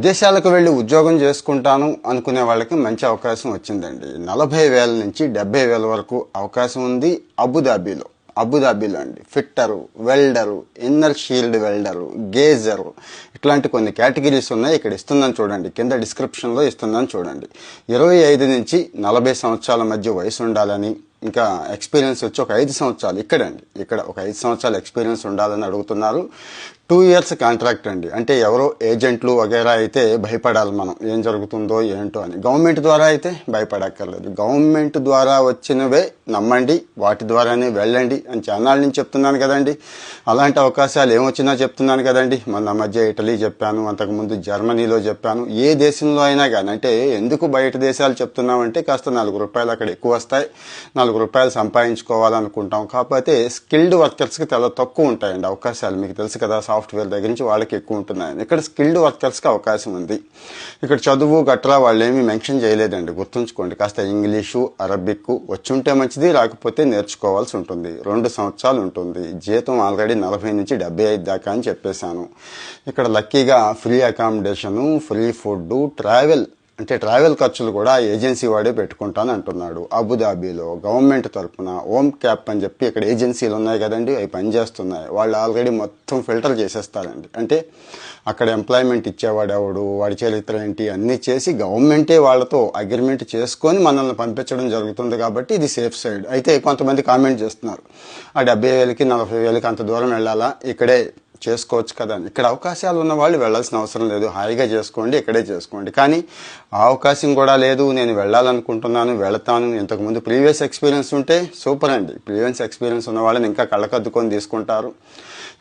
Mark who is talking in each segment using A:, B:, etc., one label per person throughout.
A: విదేశాలకు వెళ్ళి ఉద్యోగం చేసుకుంటాను అనుకునే వాళ్ళకి మంచి అవకాశం వచ్చిందండి. నలభై వేల నుంచి డెబ్బై వేల వరకు అవకాశం ఉంది అబుదాబీలో. అబుదాబీలో అండి. Fitter welder inner shield welder gauger ఇట్లాంటి కొన్ని కేటగిరీస్ ఉన్నాయి. ఇక్కడ ఇస్తున్నాను చూడండి. కింద డిస్క్రిప్షన్లో ఇస్తున్నాను చూడండి. ఇరవై ఐదు నుంచి నలభై సంవత్సరాల మధ్య వయసు ఉండాలని ఇంకా ఎక్స్పీరియన్స్ వచ్చి ఒక ఐదు సంవత్సరాలు ఇక్కడండి. ఇక్కడ ఒక ఐదు సంవత్సరాల ఎక్స్పీరియన్స్ ఉండాలని అడుగుతున్నారు. టూ ఇయర్స్ కాంట్రాక్ట్ అండి. అంటే ఎవరో ఏజెంట్లు వగేరా అయితే భయపడాలి మనం. ఏం జరుగుతుందో ఏంటో అని. గవర్నమెంట్ ద్వారా అయితే భయపడక్కర్లేదు. గవర్నమెంట్ ద్వారా వచ్చినవే నమ్మండి వాటి ద్వారానే వెళ్ళండి అని ఛానల్ నుంచి చెప్తున్నాను కదండి. అలాంటి అవకాశాలు ఏమొచ్చినా చెప్తున్నాను కదండి. మన మధ్య ఇటలీ చెప్పాను అంతకుముందు జర్మనీలో చెప్పాను. ఏ దేశంలో అయినా కానీ అంటే ఎందుకు బయట దేశాలు చెప్తున్నామంటే కాస్త నాలుగు రూపాయలు అక్కడ ఎక్కువ వస్తాయి. నాలుగు రూపాయలు సంపాదించుకోవాలనుకుంటాం. కాకపోతే స్కిల్డ్ వర్కర్స్కి చాలా తక్కువ ఉంటాయండి అవకాశాలు. మీకు తెలుసు కదా సాఫ్ట్వేర్ దగ్గర నుంచి వాళ్ళకి ఎక్కువ ఉంటున్నాయని. ఇక్కడ స్కిల్డ్ వర్కర్స్కి అవకాశం ఉంది. ఇక్కడ చదువు గట్రా వాళ్ళు ఏమీ మెన్షన్ చేయలేదండి. గుర్తుంచుకోండి. కాస్త ఇంగ్లీషు అరబిక్ వచ్చి ఉంటే మంచిది రాకపోతే నేర్చుకోవాల్సి ఉంటుంది. రెండు సంవత్సరాలు ఉంటుంది. జీతం ఆల్రెడీ నలభై నుంచి డెబ్బై ఐదు దాకా అని చెప్పేశాను. ఇక్కడ లక్కీగా free accommodation free food travel అంటే ట్రావెల్ ఖర్చులు కూడా ఏజెన్సీ వాడే పెట్టుకుంటాను అంటున్నాడు. అబుదాబీలో గవర్నమెంట్ తరఫున ఓమ్ క్యాప్ అని చెప్పి ఇక్కడ ఏజెన్సీలు ఉన్నాయి కదండి అవి పనిచేస్తున్నాయి. వాళ్ళు ఆల్రెడీ మొత్తం ఫిల్టర్ చేసేస్తారండి. అంటే అక్కడ ఎంప్లాయ్మెంట్ ఇచ్చేవాడు ఎవడు వాడి చరిత్ర ఏంటి అన్నీ చేసి గవర్నమెంటే వాళ్ళతో అగ్రిమెంట్ చేసుకొని మనల్ని పంపించడం జరుగుతుంది కాబట్టి ఇది సేఫ్ సైడ్. అయితే కొంతమంది కామెంట్ చేస్తున్నారు ఆ డెబ్బై వేలకి నలభై వేలకి అంత దూరం వెళ్ళాలా? ఇక్కడే చేసుకోవచ్చు కదా. అని ఇక్కడ అవకాశాలు ఉన్న వాళ్ళు వెళ్ళాల్సిన అవసరం లేదు. హాయిగా చేసుకోండి ఇక్కడే చేసుకోండి. కానీ ఆ అవకాశం కూడా లేదు. నేను వెళ్ళాలనుకుంటున్నాను వెళతాను. ఇంతకుముందు ప్రీవియస్ ఎక్స్పీరియన్స్ ఉంటే సూపర్ అండి. ప్రీవియస్ ఎక్స్పీరియన్స్ ఉన్న వాళ్ళని ఇంకా కళ్ళకద్దుకొని తీసుకుంటారు.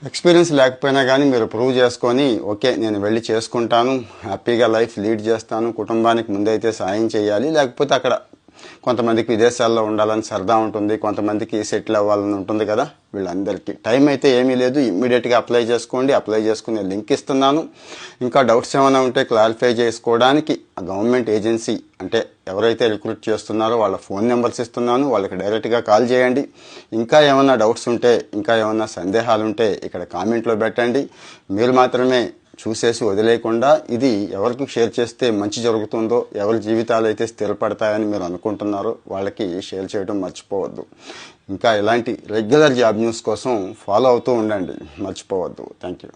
A: ఎక్స్పీరియన్స్ లేకపోయినా కానీ మీరు ప్రూవ్ చేసుకొని ఓకే నేను వెళ్ళి చేసుకుంటాను. హ్యాపీగా లైఫ్ లీడ్ చేస్తాను. కుటుంబానికి ముందైతే సాయం చేయాలి. లేకపోతే అక్కడ కొంతమందికి విదేశాల్లో ఉండాలని సరదా ఉంటుంది కొంతమందికి సెటిల్ అవ్వాలని ఉంటుంది కదా. వీళ్ళందరికీ టైం అయితే ఏమీ లేదు. ఇమ్మీడియట్గా అప్లై చేసుకోండి. అప్లై చేసుకునే లింక్ ఇస్తున్నాను. ఇంకా డౌట్స్ ఏమైనా ఉంటే క్లారిఫై చేసుకోవడానికి ఆ గవర్నమెంట్ ఏజెన్సీ అంటే ఎవరైతే రిక్రూట్ చేస్తున్నారో వాళ్ళ ఫోన్ నెంబర్స్ ఇస్తున్నాను. వాళ్ళకి డైరెక్ట్గా కాల్ చేయండి. ఇంకా ఏమైనా డౌట్స్ ఉంటే ఇంకా ఏమైనా సందేహాలు ఉంటే ఇక్కడ కామెంట్లో పెట్టండి. మీరు మాత్రమే చూసేసి వదిలేయకుండా ఇది ఎవరికి షేర్ చేస్తే మంచి జరుగుతుందో ఎవరి జీవితాలు అయితే స్థిరపడతాయని మీరు అనుకుంటున్నారో వాళ్ళకి షేర్ చేయడం మర్చిపోవద్దు. ఇంకా ఇలాంటి రెగ్యులర్ జాబ్ న్యూస్ కోసం ఫాలో అవుతూ ఉండండి. మర్చిపోవద్దు. Thank you